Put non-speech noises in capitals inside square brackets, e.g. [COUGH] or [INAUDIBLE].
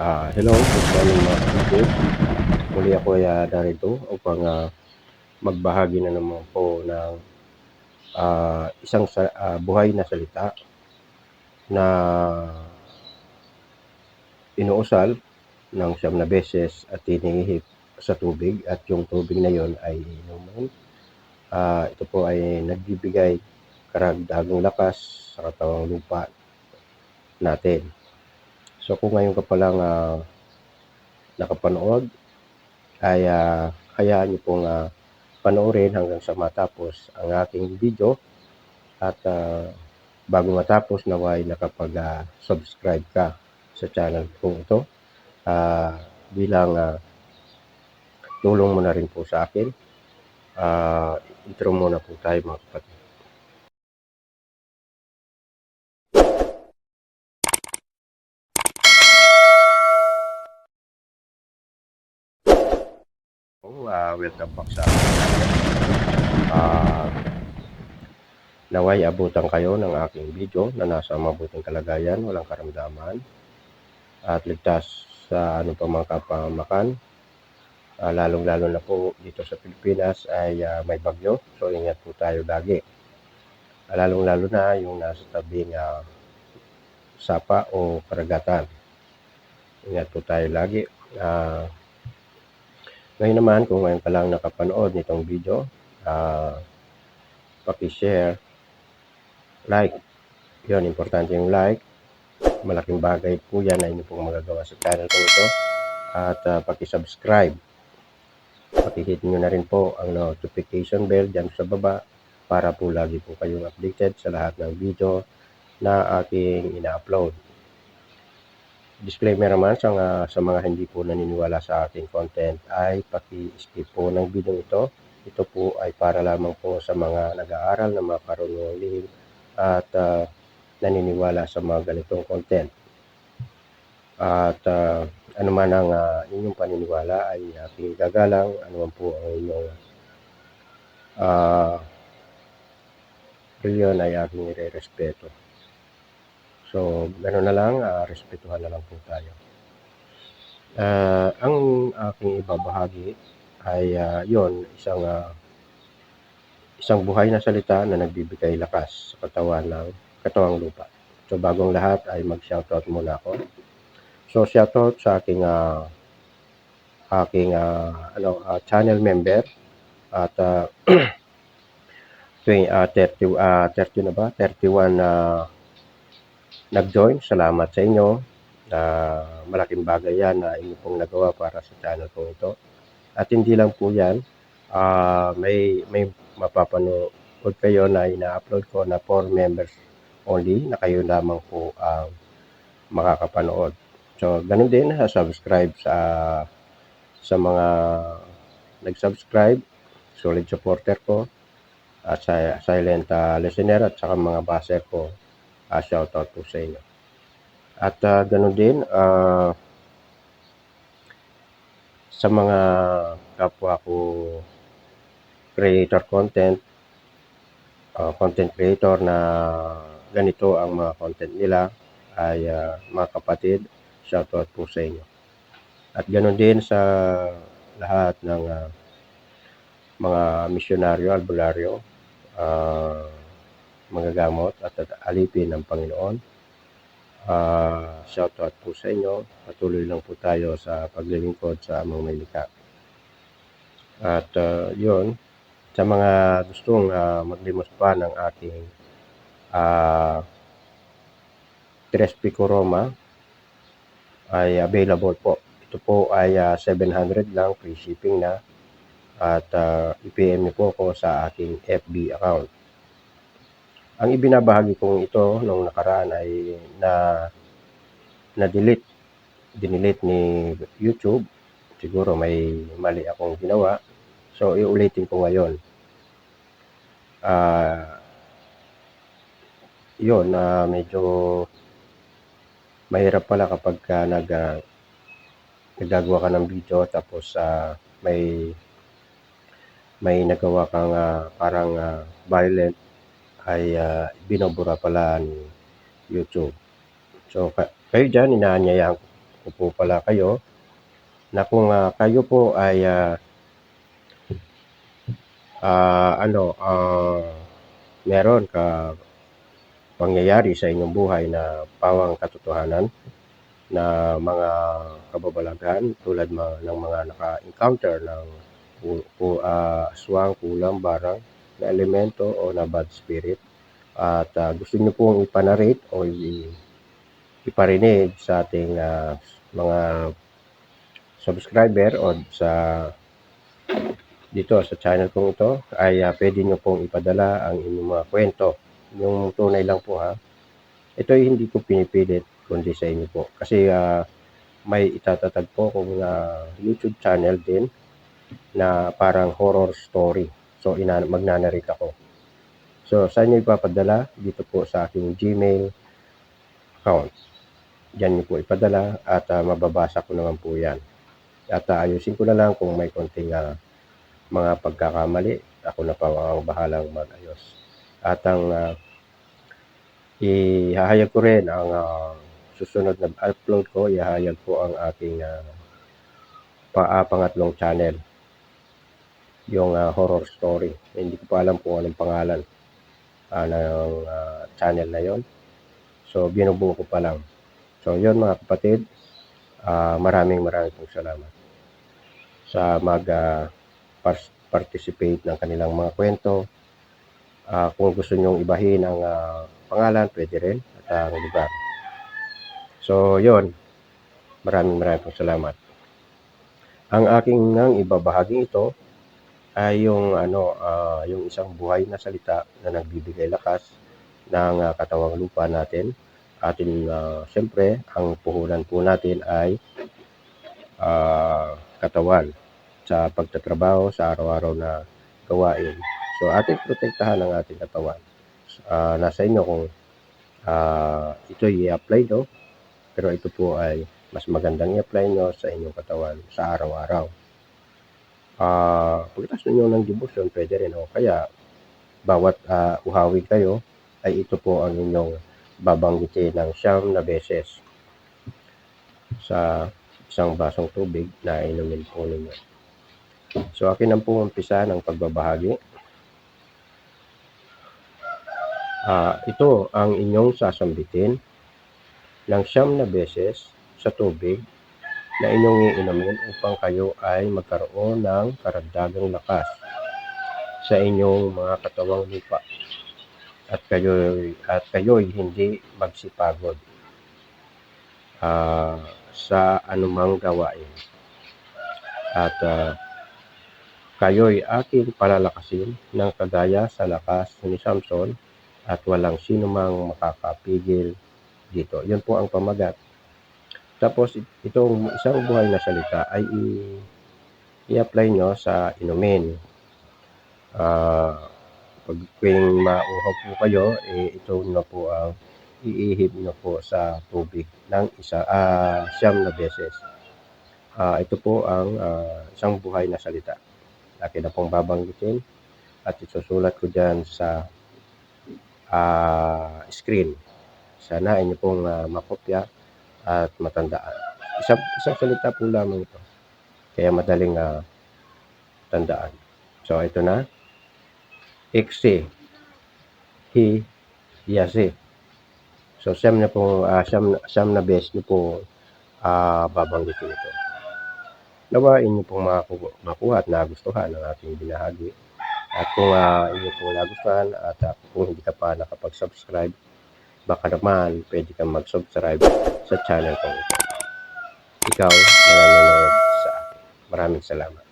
Ah, hello, good morning mga kapatid. Muli ako ay ah, narito upang ah, magbahagi na naman po ng ah, isang sa, ah, buhay na salita na inuusal ng siyam na beses at tinihip sa tubig at yung tubig na yon ay inumin. Ah, ito po ay nagbibigay karagdagang lakas sa katawang lupa natin. So kung ngayon ka pa lang ah, nakapanood, ay ah, hayaan niyo pong ah, panoorin hanggang sa matapos ang aking video at ah, bago matapos naway nakapag-subscribe ka sa channel kong ito ah, bilang ah, tulong mo na rin po sa akin. Ah, intro muna po tayo mga kapatid. Oh, ah, welcome back sa. Ah, naway abutan kayo ng aking video na nasa mabuting kalagayan, walang karamdaman at ligtas sa ano pa mga kapamakan. Ah, lalong-lalo na po dito sa Pilipinas ay ah, may bagyo, so ingat po tayo lagi. Ah, lalong-lalo na yung nasa tabing ah, sapa o karagatan. Ingat po tayo lagi. Ah, ngayon naman, kung ngayon pa lang nakapanood nitong video, ah, paki-share, like. Yun, importante yung like. Malaking bagay po yan na inyo pong magagawa sa channel ko ito. At ah, paki-subscribe. Paki-hit nyo na rin po ang notification bell dyan sa baba para po lagi po kayong updated sa lahat ng video na aking ina-upload. Disclaimer naman sa, nga- sa mga hindi po naniniwala sa aking content ay paki-skip po ng video ito. Ito po ay para lamang po sa mga nag-aaral na mga lihim at ah, naniniwala sa mga ganitong content. At ah, ano man ang ah, inyong paniniwala ay aking gagalang, ano man po ang inyong ah reliyon ay aking ire-respeto. So, gano'n na lang, ah, respetuhan na lang po tayo. Ah, ang aking ibabahagi ay ah, yon isang ah, isang buhay na salita na nagbibigay lakas sa katawan ng katawang lupa. So bagong lahat ay mag-shoutout muna ako. So shoutout sa aking ah, aking ah, ano ah, channel member at ah, [CLEARS THROAT] tuwing ah, 30 ah, 30 na ba? 31 na nag-join. Salamat sa inyo. Ah, malaking bagay yan na inyo pong nagawa para sa channel ko ito. At hindi lang po yan, ah, may may mapapanood kayo na ina-upload ko na for members only na kayo lamang po ang makakapanood. So, ganun din, ha, subscribe sa sa mga nag-subscribe, solid supporter ko, at sa silent ah, listener at saka mga baser ko, uh, shoutout po sa inyo. At ah, ganun din, ah, sa mga kapwa ko creator content, ah, content creator na ganito ang mga content nila ay ah, mga kapatid, shoutout po sa inyo. At ganoon din sa lahat ng ah, mga misyonaryo, albularyo, ah, magagamot at alipin ng Panginoon. Ah, shoutout po sa inyo. Patuloy lang po tayo sa paglilingkod sa amang may. At ah, yun, sa mga gustong ah, maglimos pa ng ating ah, Tres Pico Roma ay available po. Ito po ay ah, 700 lang, free shipping na. At ah, i-PM niyo po ako sa aking FB account. Ang ibinabahagi kong ito nung nakaraan ay na na-delete. Dinidelete ni YouTube. Siguro may mali akong ginawa. So, iulitin ko ngayon. Ah, yun, na medyo mahirap pala kapag ka nag, ah, nagagawa ka ng video tapos ah, may may nagawa kang ah, parang ah, violent ay ah, binobura pala ni YouTube. So, ka- kayo dyan, inaanyayahan, ko po pala kayo na kung ah, kayo po ay ah, ah, ano, ah, meron ka pangyayari sa inyong buhay na pawang katotohanan na mga kababalaghan tulad ma- ng mga naka-encounter ng ah, aswang, kulang, barang na elemento o na bad spirit at ah, gusto niyo pong ipanarate o iparinig sa ating ah, mga subscriber o sa dito sa channel kong ito ay ah, pwede nyo pong ipadala ang inyong mga kwento. Yung tunay lang po ha. Ito ay hindi ko pinipilit kundi sa inyo po. Kasi ah, may itatatag po kong ah, YouTube channel din na parang horror story. So ina magnanarate ako. So saan nyo ipapadala? Dito po sa aking Gmail account. Diyan nyo po ipadala at ah, mababasa ko naman po yan. At ah, ayusin ko na lang kung may konting ah, mga pagkakamali. Ako na pa ang bahalang mag-ayos. At ang ah, ihahayag ko rin ang ah, susunod na upload ko, ihahayag ko ang aking ah, pa, ah, pangatlong channel. Yung ah, horror story. Hindi ko pa alam kung anong pangalan ah, ng ah, channel na yon. So, binubuo ko pa lang. So, yon mga kapatid. ah, maraming maraming pong salamat sa mag pas- participate ng kanilang mga kwento. Ah, kung gusto nyong ibahin ang ah, pangalan, pwede rin at ang lugar. So, yon. Maraming maraming pong salamat. Ang aking nang ibabahagi ito ay yung ano ah, yung isang buhay na salita na nagbibigay lakas ng ah, katawang lupa natin. Atin ah, siyempre ang puhunan po natin ay ah, katawan sa pagtatrabaho sa araw-araw na gawain. So ating protektahan ang ating katawan. Ah, nasa inyo kung ah, ito i-apply no. Pero ito po ay mas magandang i-apply nyo sa inyong katawan sa araw-araw. Ah, pagkatapos ninyo ng devotion, pwede rin o kaya bawat ah, uhawi kayo ay ito po ang inyong babanggitin ng siyam na beses sa isang basong tubig na inumin po ninyo. So akin ang po umpisa ng pagbabahagi. Ah, ito ang inyong sasambitin ng siyam na beses sa tubig na inyong iinumin upang kayo ay magkaroon ng karagdagang lakas sa inyong mga katawang lupa at kayo at kayo'y hindi magsipagod ah, sa anumang gawain at ah, kayo'y aking palalakasin ng kagaya sa lakas ni Samson at walang sino mang makakapigil dito. Yun po ang pamagat. Tapos it- itong isang buhay na salita ay i-apply nyo sa inumin. Ah, pag tuwing mauhaw po kayo, eh, ito na po ang iihip nyo po sa tubig ng isa, ah, siyam na beses. Ah, ito po ang ah, isang buhay na salita. Akin na pong babanggitin at isusulat ko dyan sa ah, screen. Sana inyo pong ah, makopya at matandaan. Isang, isang salita po lamang ito. Kaya madaling ah, tandaan. So, ito na. Iksi. Hi. Yasi. So, siyam na po, ah, siyam, siyam na beses nyo po ah, babanggitin ito. Nawa inyo pong maku- makuha at nagustuhan ang ating binahagi. At kung uh, inyo pong nagustuhan at ah, kung hindi ka pa nakapag-subscribe, baka naman pwede kang mag-subscribe sa channel ko. Ikaw na nanonood sa akin. Maraming salamat.